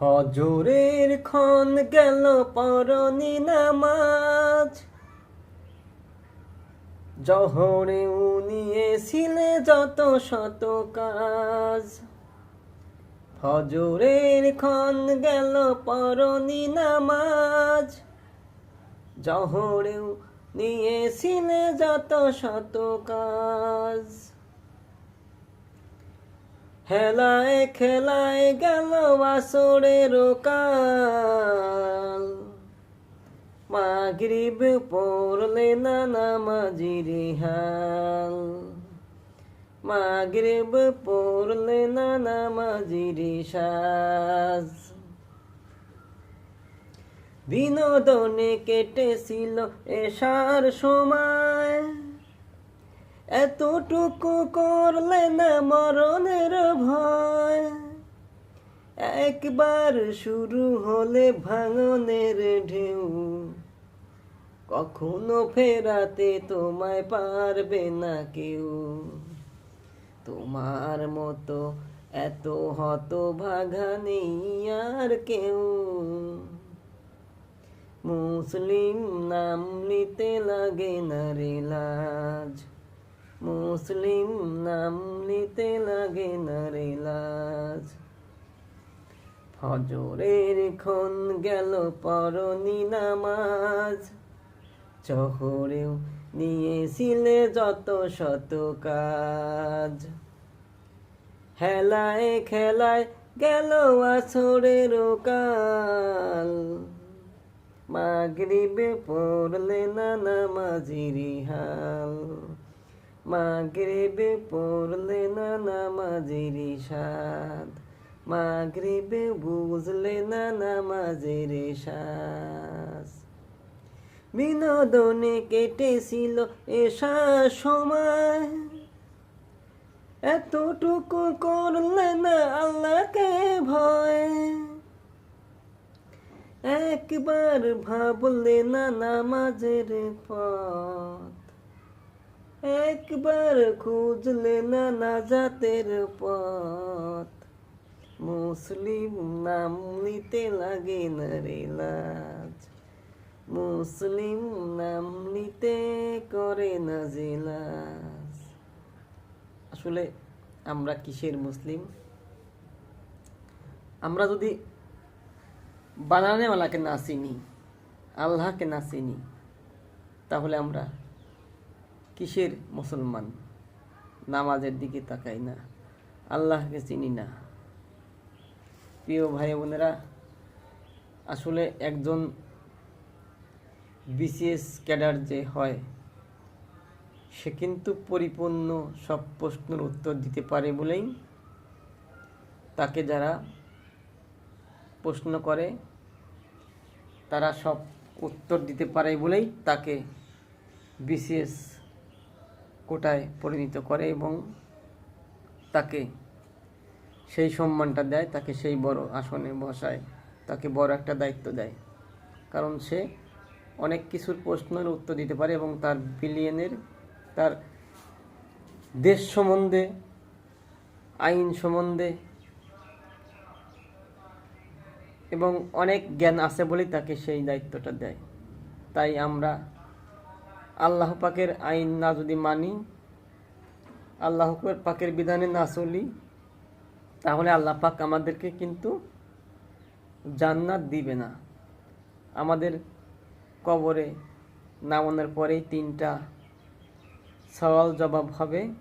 ফজরের ক্ষণ গেল পরনি নামাজ। জহরে নিয়েছিলে যত শত কাজ। ফজরের ক্ষণ গেল পরনি নামাজ। জহরেও নিয়েছিলে যত শত কাজ। হেলায় খেলায় গেল আসরের কাল। মাগরিব পড়লে না নামাজির হাল। মাগরিব পড়লে না নামাজির সাজ। বিনোদনে কেটেছিল এসার সময়। এতটুকু করলে না মরণের ভয়। একবার শুরু হলে ভাঙনের ঢেউ। কখনো ফেরাতে তোমায় পারবে না কেউ। তোমার মতো এত হত ভাগা নেই আর কেউ। মুসলিম নাম নিতে লাগে না রে লাজ। মুসলিম নাম নিতে লাগে না রে লাজ। ফজরের ক্ষণ গেল পরনি নামাজ। চহরেও নিয়েছিলে যত শত কাজ। হেলায় খেলায় গেল আসরের কাল। মাগরিবে পড়লে না নামাজিরি হাল। মাগরিবে পড়লে না নামাজিরি সাদ মাগরিবে বুঝলে না নামাজের শ্বাস বিনোদনে কেটেছিল এসা সময়। এতটুকু করলে না আল্লাহকে ভয়। একবার ভাবলে না নামাজের পথ। একবার খুঁজলে না নাজাতের পথ। মুসলিম নাম নিতে লাগে না রে লাজ। মুসলিম নাম নিতে করে না জেলাস আসলে আমরা কিসের মুসলিম? আমরা যদি বানানেওয়ালাকে না চিনি, আল্লাহকে না চিনি, তাহলে আমরা কিসের মুসলমান? নামাজের দিকে তাকাই না। আল্লাহকে চিনি না। প্রিয় ভাই বোনেরা, আসলে একজন বিসিএস ক্যাডার যে হয়, সে কিন্তু পরিপূর্ণ সব প্রশ্নের উত্তর দিতে পারে বলেই তাকে যারা প্রশ্ন করে, তারা সব উত্তর দিতে পারে বলেই তাকে বিসিএস কোটায় পরিণত করে এবং তাকে সেই সম্মানটা দেয়, তাকে সেই বড় আসনে বসায়, তাকে বড় একটা দায়িত্ব দেয়। কারণ সে অনেক কিছুর প্রশ্নের উত্তর দিতে পারে এবং তার বিলিয়নের, তার দেশ সম্বন্ধে, আইন সম্বন্ধে এবং অনেক জ্ঞান আছে বলেই তাকে সেই দায়িত্বটা দেয়। তাই আমরা আল্লাহ পাকের আইন না যদি মানি, আল্লাহ পাকের বিধানে না চলি, তাহলে আল্লাহ পাক আমাদেরকে কিন্তু জান্নাত দিবে না। আমাদের কবরে নামানোর পরেই তিনটা সওয়াল জবাব হবে।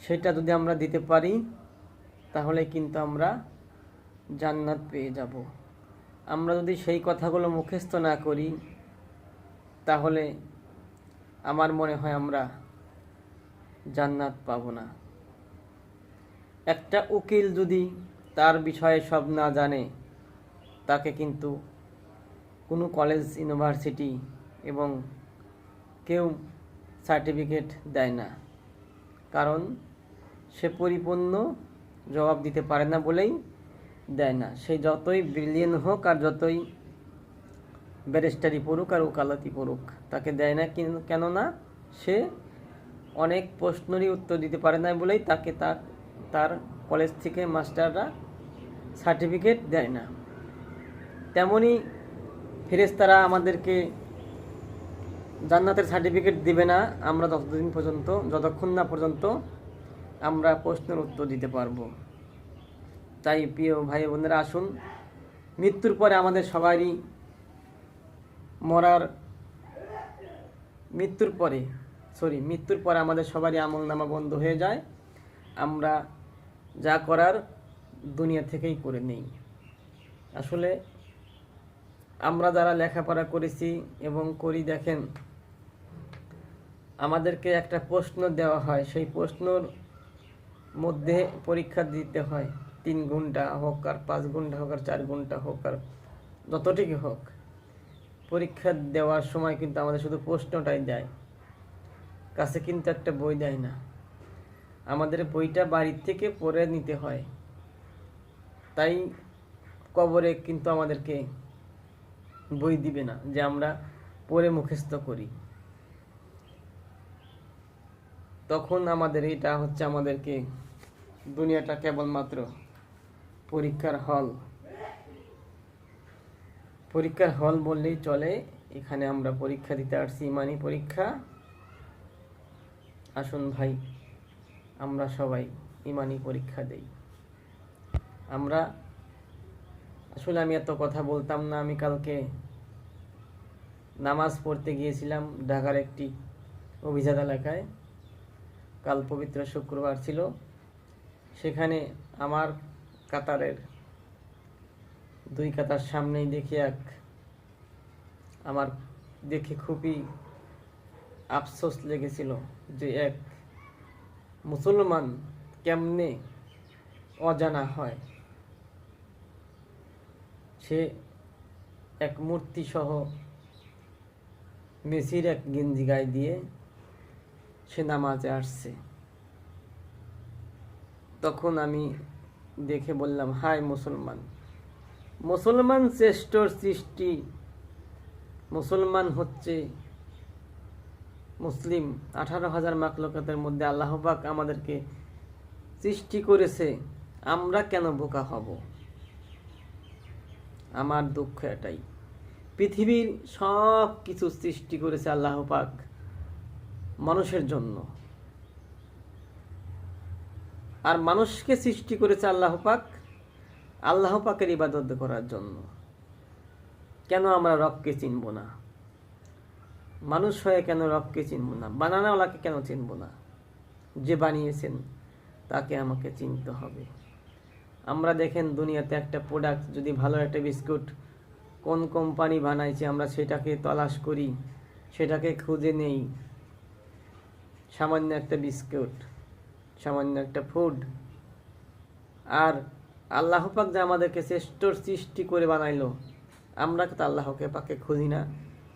সেটা যদি আমরা দিতে পারি, তাহলে কিন্তু আমরা জান্নাত পেয়ে যাব। আমরা যদি সেই কথাগুলো মুখস্থ না করি তাহলে আমার মনে হয় আমরা জান্নাত পাবো না। একটা উকিল যদি তার বিষয়ে সব না জানে, তাকে কিন্তু কোনো কলেজ ইউনিভার্সিটি এবং কেউ সার্টিফিকেট দেয় না। কারণ সে পরিপূর্ণ জবাব দিতে পারে না বলেই দেয় না। সে যতই ব্রিলিয়ন হোক আর যতই ব্যারিস্টারি পড়ুক আর ওকালতি পড়ুক, তাকে দেয় না কিন- কেননা সে অনেক প্রশ্নেরই উত্তর দিতে পারে না বলেই তাকে তার তার কলেজ থেকে মাস্টাররা সার্টিফিকেট দেয় না। তেমনি ফেরেশতারা আমাদেরকে জান্নাতের সার্টিফিকেট দিবে না, আমরা ততদিন পর্যন্ত, যতক্ষণ না পর্যন্ত আমরা প্রশ্নের উত্তর দিতে পারব। তাই প্রিয় ভাই বোনেরা, আসুন, মৃত্যুর পরে আমাদের সবারই মরার মৃত্যুর পরে সরি মৃত্যুর পরে আমাদের সবারই আমল নামা বন্ধ হয়ে যায়। আমরা যা করার দুনিয়া থেকেই করে নেই। আসলে আমরা যারা লেখাপড়া করেছি এবং করি দেখেন, আমাদেরকে একটা প্রশ্ন দেওয়া হয়। সেই প্রশ্নর মধ্যে পরীক্ষা দিতে হয়। তিন ঘণ্টা হোক আর পাঁচ ঘণ্টা হোক আর চার ঘণ্টা হোক আর যতটুকু হোক। পরীক্ষা দেওয়ার সময় কিন্তু আমাদের শুধু প্রশ্নটাই দেয়। কাছে কিন্তু একটা বই দেয় না। আমাদের বইটা বাড়ির থেকে পড়ে নিতে হয়। তাই কবরে কিন্তু আমাদেরকে বই দিবে না যে আমরা পড়ে মুখস্থ করি। তখন আমাদের এটা হচ্ছে আমাদেরকে দুনিয়াটা কেবলমাত্র পরীক্ষার হল। পরীক্ষার হল বললেই চলে। এখানে আমরা পরীক্ষা দিতে আসছি, ইমানি পরীক্ষা। আসুন ভাই, আমরা সবাই ইমানি পরীক্ষা দেই। আমরা, আসলে আমি এত কথা বলতাম না, আমি কালকে নামাজ পড়তে গিয়েছিলাম ঢাকার একটি অভিজাত এলাকায়। কাল পবিত্র শুক্রবার ছিল। সেখানে আমার কাতারের দুই কাতার সামনেই দেখি এক আমার দেখে খুবই আফসোস লেগেছিল যে এক মুসলমান কেমনে অজানা হয়। সে এক মূর্তি সহ মেসির এক গেঞ্জি গায়ে দিয়ে সে নামাজে আসছে। তখন আমি দেখে বললাম হাই মুসলমান মুসলমান শ্রেষ্ঠর সৃষ্টি, মুসলমান হচ্ছে মুসলিম। আঠারো হাজার মাকলকাতের মধ্যে আল্লাহবাক আমাদেরকে সৃষ্টি করেছে। আমরা কেন বোকা হব? আমার দুঃখ এটাই। পৃথিবীর সব কিছু সৃষ্টি করেছে আল্লাহ পাক মানুষের জন্য। আর মানুষকে সৃষ্টি করেছে আল্লাহ পাক আল্লাহ পাকের ইবাদত করার জন্য। কেন আমরা রবকে চিনব না? মানুষ হয়ে কেন রবকে চিনব না? বানানাওয়ালাকে কেন চিনব না? যে বানিয়েছেন, তাকে আমাকে চিনতে হবে। আমরা দেখেন দুনিয়াতে একটা প্রোডাক্ট যদি ভালো একটা বিস্কুট কোন কোম্পানি বানাইছে, আমরা সেটাকে তলাশ করি, সেটাকে খুঁজে নেই। সামান্য একটা বিস্কুট, সামান্য একটা ফুড আর আল্লাহ পাক যে আমাদেরকে শ্রেষ্ঠর সৃষ্টি করে বানাইলো, আমরা তো আল্লাহকে পাকে খুঁজি না।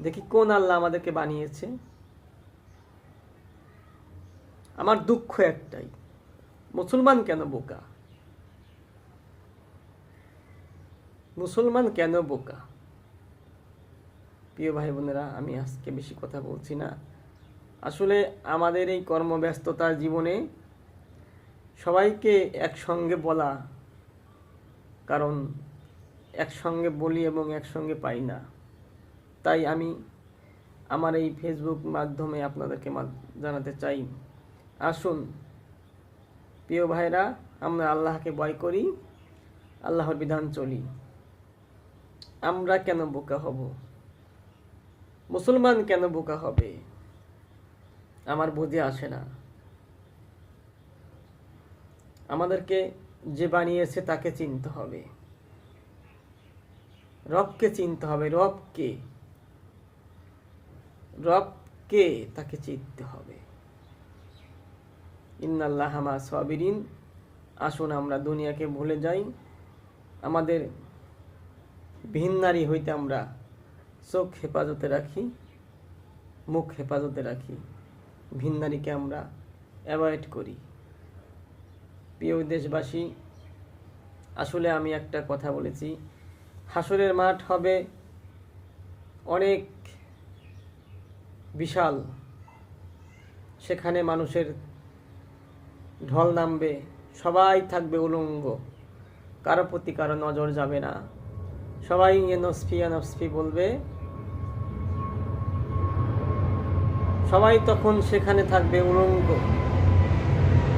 দেখি কোন আল্লাহ আমাদেরকে বানিয়েছে? আমার দুঃখ একটাই, মুসলমান কেন বোকা? মুসলমান কেন বোকা? প্রিয় ভাই বোনেরা, আমি আজকে বেশি কথা বলছি না। আসলে আমাদের এই কর্মব্যস্ততার জীবনে সবাইকে একসঙ্গে বলা কারণ একসঙ্গে বলি এবং একসঙ্গে পাই না। তাই আমি আমার এই ফেসবুক মাধ্যমে আপনাদেরকে জানাতে চাই। আসুন, প্রিয় ভাইরা, আমরা আল্লাহকে ভয় করি, আল্লাহর বিধান চলি। আমরা কেন বোকা হব? মুসলমান কেন বোকা হবে? আমার বুঝে আসে না। আমাদেরকে যে বানিয়েছে তাকে চিনতে হবে। রবকে চিনতে হবে, রবকে। রবকে তাকে চিনতে হবে। ইন্নাল্লাহ হামা সাবিরিন। আসুন আমরা দুনিয়াকে ভুলে যাই। আমাদের ভিন্নারি হইতে আমরা চোখ হেফাজতে রাখি, মুখ হেফাজতে রাখি। ভিন্নারিকে আমরা অ্যাভয়েড করি। প্রিয় দেশবাসী, আসলে আমি একটা কথা বলেছি। হাসরের মাঠ হবে অনেক বিশাল। সেখানে মানুষের ঢল নামবে, সবাই থাকবে উলঙ্গ। কারও প্রতি কারও নজর যাবে না। সবাই এনসপি এনসপি বলবে। সবাই তখন সেখানে থাকবে উলঙ্গ।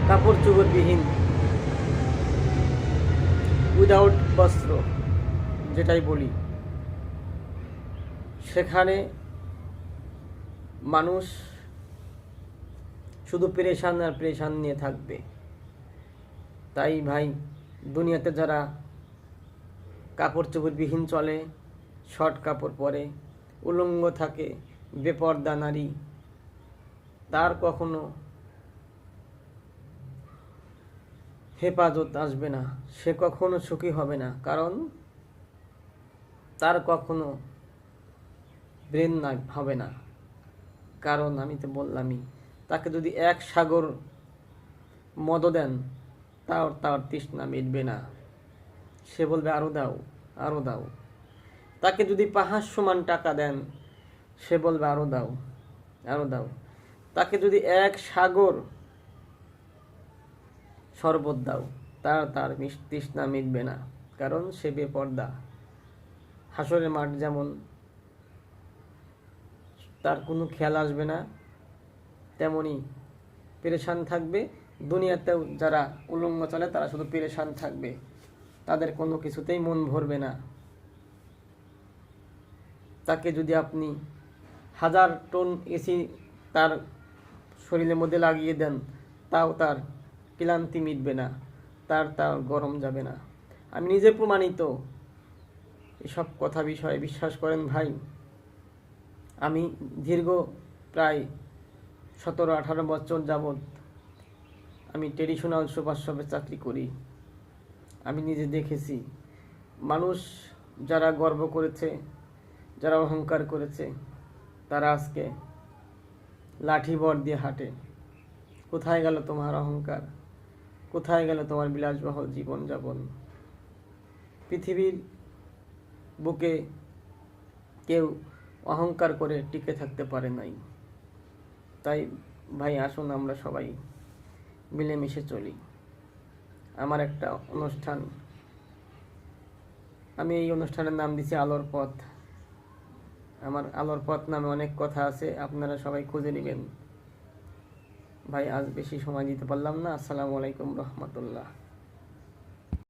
কাপড় চুপড়বিহীন উইদাউট বস্ত্র, যেটাই বলি। সেখানে মানুষ শুধু পেরেশান আর পেরেশান নিয়ে থাকবে। তাই ভাই, দুনিয়াতে যারা কাপড় চোপড়বিহীন চলে, শর্ট কাপড় পরে, উলঙ্গ থাকে, বেপর্দা নারী, তার কখনো হেফাজত আসবে না। সে কখনো সুখী হবে না, কারণ তার কখনো ব্রেন না, হবে না। কারণ আমি তো বললামই, তাকে যদি এক সাগর মদ দেন, তাও তার তৃষ্ণা মিটবে না। সে বলবে আরও দাও আরও দাও। তাকে যদি পাহাড় সমান টাকা দেন, সে বলবে আরও দাও আরও দাও। তাকে যদি এক সাগর শরবত দাও, তার তার তৃষ্ণা মিটবে না, কারণ সে বেপর্দা। হাসরের মাঠ যেমন তার কোনো খেয়াল আসবে না, তেমনি পেরেশান থাকবে। দুনিয়াতেও যারা উলঙ্গ চলে, তারা শুধু পেরেশান থাকবে। তাদের কোনো কিছুতেই মন ভরবে না। তাকে যদি আপনি হাজার টন এসি তার শরীরের মধ্যে লাগিয়ে দেন, তাও তার ক্লান্তি মিটবে না, তার তার গরম যাবে না। আমি নিজে প্রমাণিত। এসব কথা বিষয়ে বিশ্বাস করেন ভাই। আমি দীর্ঘ প্রায় সতেরো আঠারো বছর যাবৎ আমি ট্রেডিশনাল সুপার শপে চাকরি করি। আমি নিজে দেখেছি, মানুষ যারা গর্ব করেছে, যারা অহংকার করেছে, তারা আজকে লাঠি বর দিয়ে হাঁটে। কোথায় গেল তোমার অহংকার? কোথায় গেল তোমার বিলাসবহুল জীবনযাপন? পৃথিবীর বুকে কেউ অহংকার করে টিকে থাকতে পারে নাই। তাই ভাই, আসুন আমরা সবাই মিলেমিশে চলি। আমার একটা অনুষ্ঠান। আমি এই অনুষ্ঠানের নাম দিছি আলোর পথ। আমার আলোর পথ নামে অনেক কথা আছে, আপনারা সবাই খুঁজে নেবেন। ভাই আজ বেশি সময় দিতে পারলাম না। আসসালামু আলাইকুম রহমতুল্লাহ।